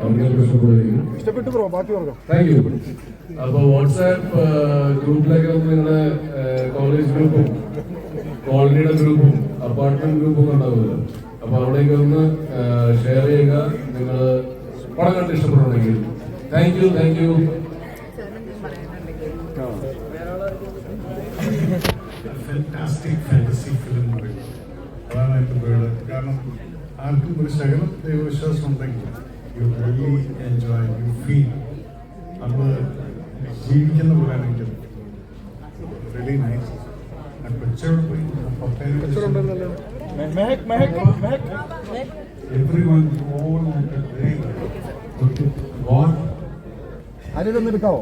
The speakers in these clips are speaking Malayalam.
ഇഷ്ടപ്പെട്ടു ബ്രോ ബാക്കി പറഞ്ഞു താങ്ക് യു അപ്പൊ വാട്സാപ്പ് ഗ്രൂപ്പിലൊക്കെ ഒന്ന് നിങ്ങളുടെ കോളേജ് ഗ്രൂപ്പും കോളനിയുടെ ഗ്രൂപ്പും അപ്പാർട്ട്മെന്റ് ഗ്രൂപ്പും ഉണ്ടാവില്ല ഉണ്ടാവുമല്ലോ. അപ്പൊ അവിടേക്ക് ഒന്ന് ഷെയർ ചെയ്യുക. നിങ്ങൾ പടം കണ്ട് ഇഷ്ടപ്പെടുന്നുണ്ടെങ്കിൽ thank you thank you fantastic fantasy film എന്ന് പറയുന്നത് അതാണ് ഏറ്റവും കാരണം ആർക്കും ഒരു ശകലം ദൈവവിശ്വാസം ഉണ്ടെങ്കിൽ you really enjoy you feel നമ്മൾ ജീവിക്കുന്ന പോലെയാണ് എനിക്ക് റിയലി നൈസ് ആരെയൊന്ന് എടുക്കാവോ?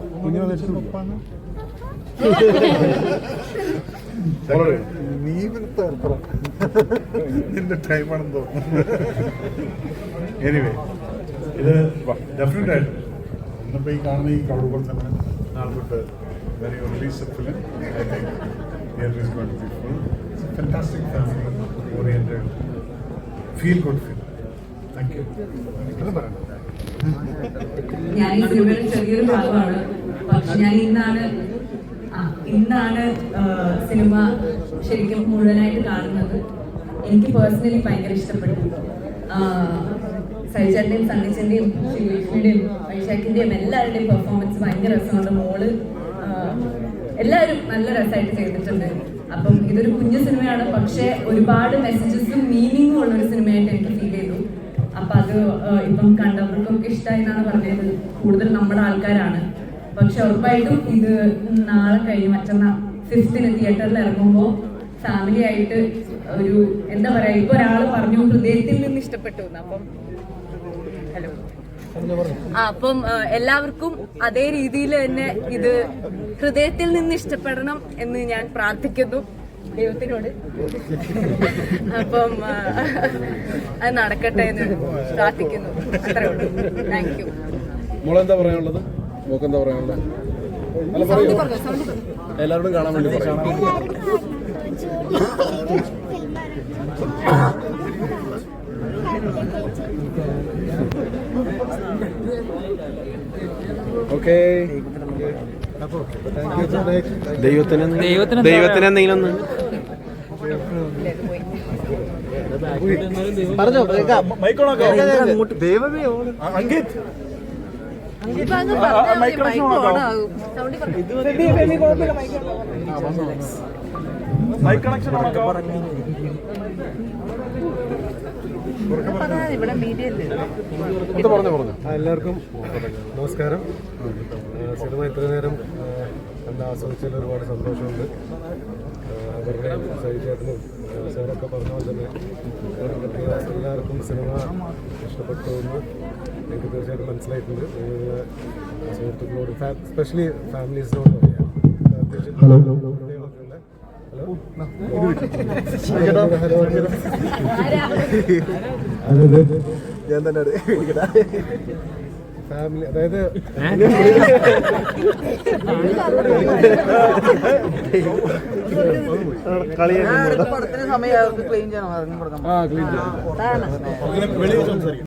നീ നിന്റെ ടൈമാണെന്ന് തോന്നുന്നു. എനിവേ ഇത് ഡെഫിനറ്റ് ആയിട്ട് ഇന്നിപ്പോൾ ഈ കാണുന്ന ഈ ക്രൗഡ് പോലെ തന്നെ നാളെ തൊട്ട് very release film I think is be full family oriented feel good film thank you അത് പറയണം ഞാൻ ഈ സിനിമയുടെ ചെറിയൊരു ഭാഗമാണ്. പക്ഷെ ഞാൻ ഇന്നാണ് ഇന്നാണ് സിനിമ ശരിക്കും മുഴുവനായിട്ട് കാണുന്നത്. എനിക്ക് പേഴ്സണലി ഭയങ്കര ഇഷ്ടപ്പെട്ടു. സൈചാന്റെയും സണ്ണിച്ചന്റെയും ശ്രീലക്ഷ്മിയുടെയും വൈശാഖിന്റെയും എല്ലാവരുടെയും പെർഫോമൻസ് ഭയങ്കര രസമുണ്ട് മോൾ എല്ലാവരും നല്ല രസമായിട്ട് ചെയ്തിട്ടുണ്ട്. അപ്പം ഇതൊരു കുഞ്ഞു സിനിമയാണ്. പക്ഷേ ഒരുപാട് മെസ്സേജസും മീനിങ്ങും ഉള്ള ഒരു സിനിമയായിട്ട് എനിക്ക് ഫീൽ ചെയ്തു. അപ്പൊ അത് ഇപ്പം കണ്ടവർക്കൊക്കെ ഇഷ്ടമായി എന്നാണ് പറഞ്ഞത്. കൂടുതൽ നമ്മുടെ ആൾക്കാരാണ്. പക്ഷെ ഉറപ്പായിട്ടും ഇത് നാളെ കഴിഞ്ഞ് മറ്റന്നാ ഫിഫ്തിന് തിയേറ്ററിൽ ഇറങ്ങുമ്പോൾ ഫാമിലി ആയിട്ട് ഒരു എന്താ പറയാ ഇപ്പൊ ഒരാൾ പറഞ്ഞു ഹൃദയത്തിൽ നിന്ന് ഇഷ്ടപ്പെട്ടു. അപ്പം ഹലോ. അപ്പം എല്ലാവർക്കും അതേ രീതിയിൽ തന്നെ ഇത് ഹൃദയത്തിൽ നിന്ന് ഇഷ്ടപ്പെടണം എന്ന് ഞാൻ പ്രാർത്ഥിക്കുന്നു. ദൈവത്തിനോട്. അപ്പം അത് നടക്കട്ടെ എന്ന് പ്രാർത്ഥിക്കുന്നു. അത്രേ ഉള്ളൂ. താങ്ക് യു മോളെന്താ പറയാനുള്ളത്? മോക്ക് എന്താ പറയാനുള്ളത് എല്ലാവരും കാണാൻ വേണ്ടി ഓക്കെ. ദൈവത്തിന് ദൈവത്തിന് ദൈവത്തിന് എന്തെങ്കിലും ഒന്ന് പറഞ്ഞോ ദൈവമേ അങ്കിത് മൈക്ക് കണക്ഷൻ ഇത് പറഞ്ഞു പറഞ്ഞു എല്ലാവർക്കും നമസ്കാരം. സിനിമ ഇത്ര നേരം എന്താ ആസ്വദിച്ചതിൽ ഒരുപാട് സന്തോഷമുണ്ട്. അവരുടെ സൈചേട്ടനും സാറൊക്കെ പറഞ്ഞ പോലെ തന്നെ എല്ലാവർക്കും സിനിമ ഇഷ്ടപ്പെട്ടു എന്ന് എനിക്ക് തീർച്ചയായിട്ടും മനസ്സിലായിട്ടുണ്ട്. സുഹൃത്തുക്കളോട് സ്പെഷ്യലി ഫാമിലീസിനോട് പറയാം. ഹലോ ഞാൻ തന്നെ ഫാമിലി അതായത് കളിയാണ് സമയം ക്ലീൻ ചെയ്യണം ആ ക്ലീൻ ചെയ്യാം വെളിയിൽ സംസാരിക്കും.